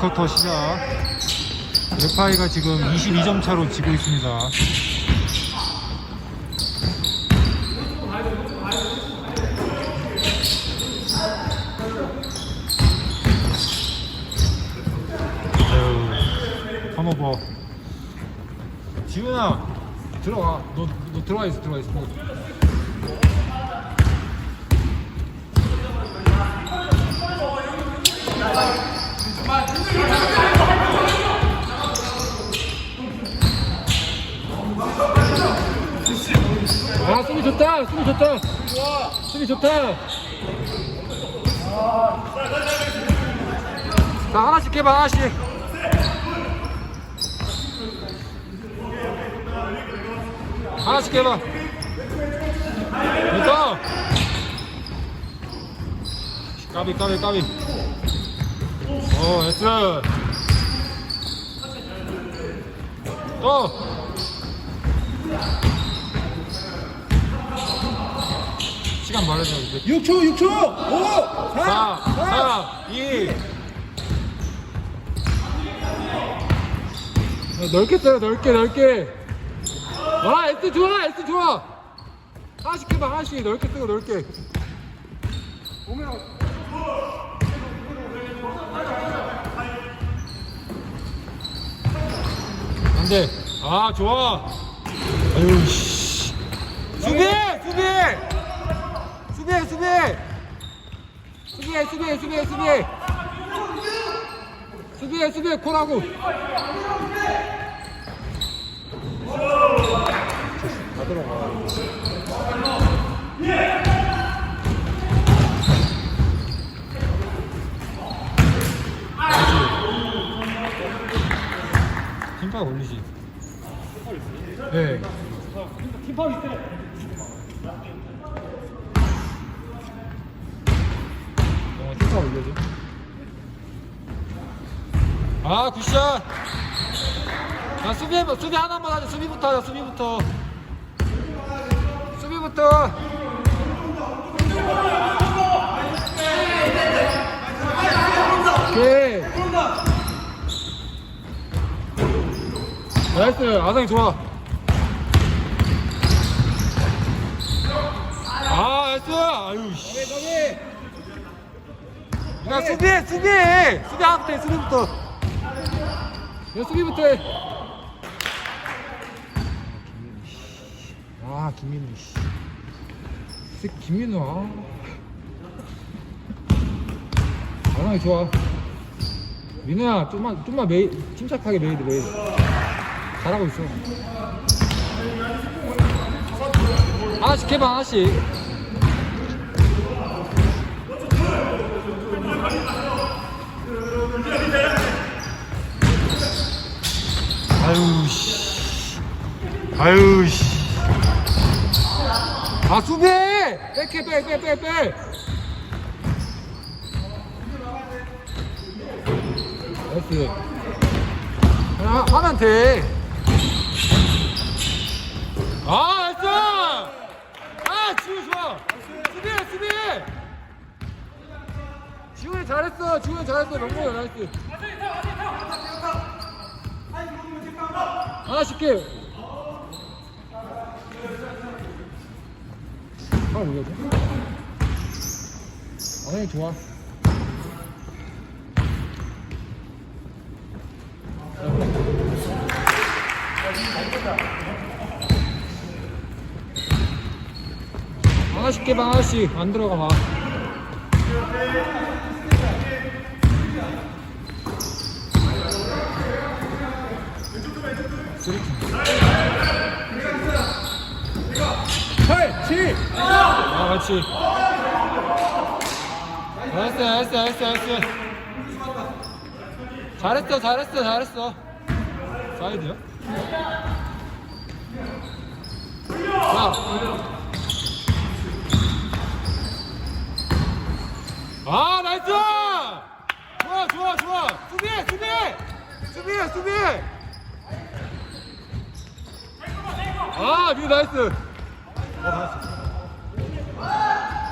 2쿼터 시작. FI가 지금 22점 차로 지고 있습니다. 턴오버. 지훈아, 들어가. 너, 너 들어와 있어, 들어와 있어. 아, 수비 좋다, 수비 좋다. 수비 좋다. 자, 하나씩 해봐, 하나씩. 하나씩 해봐. 됐다. 까비, 까비, 까비. 오, 에스. 또. 시간 말해줘. 이제. 6초 6초 5 4 4, 4, 2. 넓게 써요, 넓게, 넓게. 와, S 좋아, S 좋아. 하나씩 해봐, 하나씩. 넓게 쓰고, 넓게. 안 돼. 아, 좋아. 아유, 씨. 수비! 수비! 수비해, 수비해! 수비해 수비해 수비해 수비해. 수비해 수비해 콜하고. 다 들어가 팀파 올리지 네 어, 팀파 올려줘 아 굿샷! 자 수비 수비 하나만 하자. 수비부터 하자 수비부터. 수비부터. 오케이. 나이스. 아상이 좋아. 아 나이스. 아유 씨 야 수비해 수비해 수비 하나부터 해 수비부터 야 수비부터 해. 아 김민우 씨. 이 새끼 김민우 아. 아랑이 좋아. 민우야 좀만 좀만 메이 침착하게 메이드 메이드. 잘하고 있어. 하나씩 해봐 하나씩. 아유 씨. 아 수비해! 백해 백백백 백. 나이스. 하, 하면 돼. 아 나이스! 아 지우 좋아. 수비해 수비해. 지훈이 잘했어. 지훈이 잘했어. 명모야 나이스. 하나씩 해. 하나 올려줘. 아, 좋아. 하나씩 해봐, 하나씩. 안 들어가 봐. 쓰리 팀. 8 7 아, 그렇지. 잘했어, 잘했어, 잘했어, 잘했어. 잘했어, 잘했어, 잘했어. 사이드요? 자. 아, 나이스! 좋아, 좋아, 좋아. 수비해, 수비해! 수비해, 수비해! 아, 미 나이스.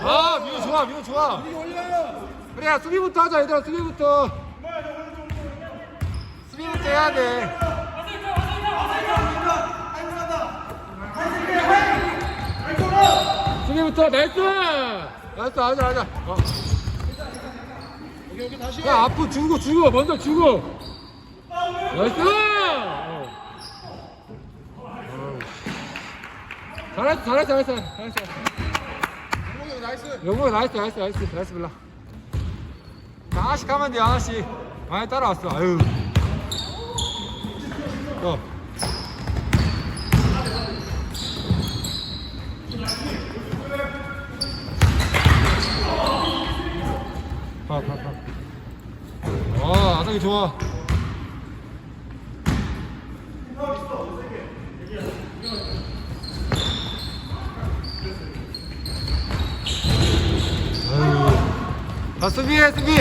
아 민우 좋아 민우 좋아 그래 수비부터 하자 얘들아 수비부터 수비부터 해야 돼. 수비부터 나이스! 나이스, 하자, 하자. 어. 야, 앞으로 주고, 주고, 먼저 주고. 나이스! 어. 어. 잘했어, 잘했어, 잘했어, 잘했어. 영웅이 나이스 영국이 나이스, 나이스, 나이스, 나이스, 빌라. 하나씩 하면 돼, 하나씩. 많이 따라왔어, 아유. 어. 가, 가, 가. 아, 아성이 좋아. 자, 수비해, 수비.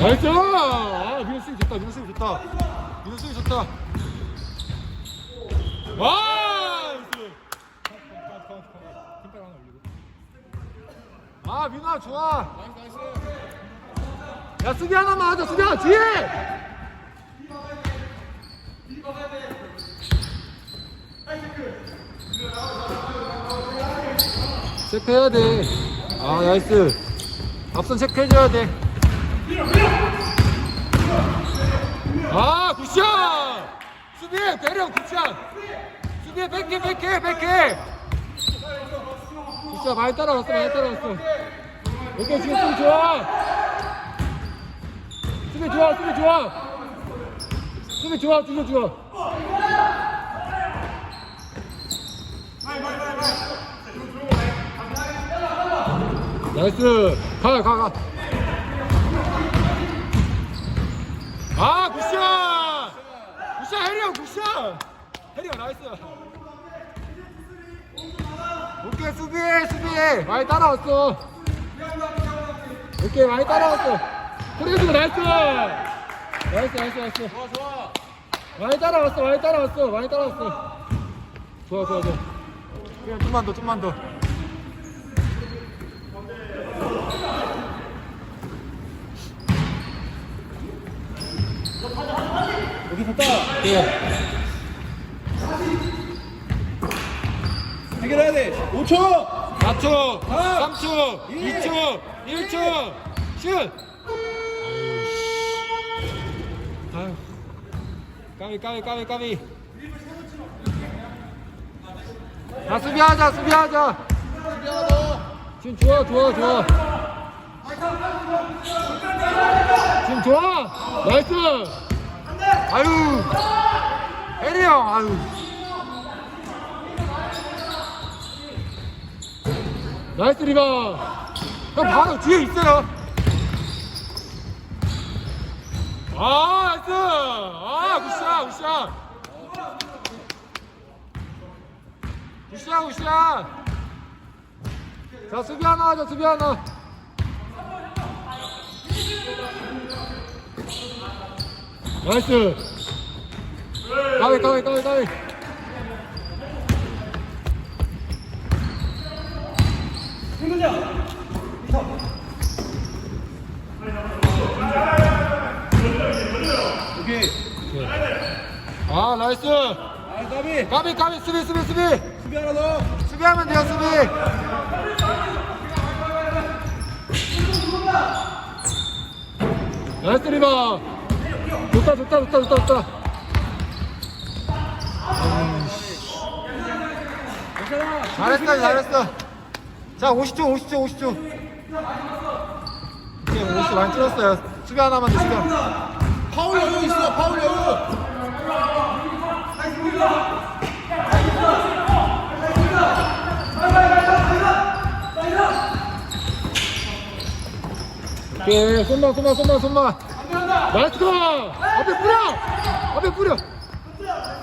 나이스! 아, 민호 수비 좋다, 민호 수비 좋다. 민호 수비 좋다. 와! 아, 민호아, 좋아. 야, 수비 하나만 하자, 수비 하나, 뒤에! 체크해야 돼. 아, 나이스. 앞선 체크해줘야 돼. 아, 굿샷! 수비해, 배려, 굿샷! 수비해, 뺏게, 뺏게, 뺏게! 굿샷, 많이 따라왔어, 많이 따라왔어. 오케이, 지금 수비 좋아! 수비 좋아, 수비 좋아! 수비 좋아, 수비 좋아! 나이스! 가, 가, 가! 아, 굿샷! 굿샷, 해리 형, 굿샷! 해리 형, 나이스! 오케이, 수비해, 수비해! 많이 따라왔어! 오케이, 많이 따라왔어! 소리해주고 나이스! 나이스, 나이스, 나이스! 좋아 좋아 많이 따라왔어, 많이 따라왔어, 많이 따라왔어. 좋아, 좋아, 좋아. 그냥 좀만 더, 좀만 더. 여기 됐다 그래. 해결해야 돼 5초 4초, 아! 3초, 일, 2초, 1초, 슛! 아유. 까비, 까비, 까비, 까비. 자, 수비하자, 수비하자. 지금 좋아, 좋아, 좋아. 지금 좋아. 나이스. 아유. 혜리 형, 아유. 나이스 리바. 형 바로 뒤에 있어요. 아, 나이스. 아, 굿샷, 굿샷. 굿샷, 굿샷. 자 수비 하나 하자 수비 하나 나이스. 까비 까비 까비 까비 오케이. 아 나이스. 아 까비 까비 까비 수비 수비 수비. 수비 하나 더. 수비하면 돼요 수비. 나이스 리바 좋다 좋다 좋다 좋다 좋다. 잘했어 잘했어. 자 50초 50초 50초. 이제 50 많이 줄었어요. 수비 하나만 더 수비 파울 여유 있어 파울 여유. 오케이 손만 손만 손만 손만 나이스 고 앞에 뿌려! 앞에 뿌려!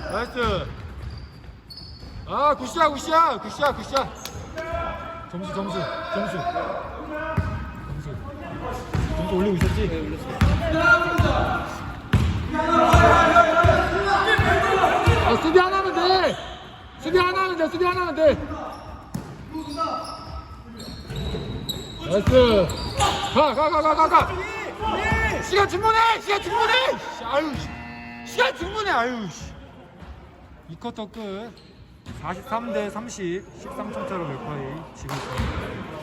나이스! 아 굿샷 굿샷! 굿샷 굿샷! 점수 점수 점수. 점수. 점수 올리고 있었지? 네 올렸어 아 수비 하나 하면 돼! 수비 하나 하면 돼 수비 하나 하면 돼! 나이스! 가가가가 가가 시간 충분해! 시간 충분해! 아유 씨. 시간 충분해 아유 씨. 2쿼터 끝. 43 대 30 13점 차로 맥파이 지고 있습니다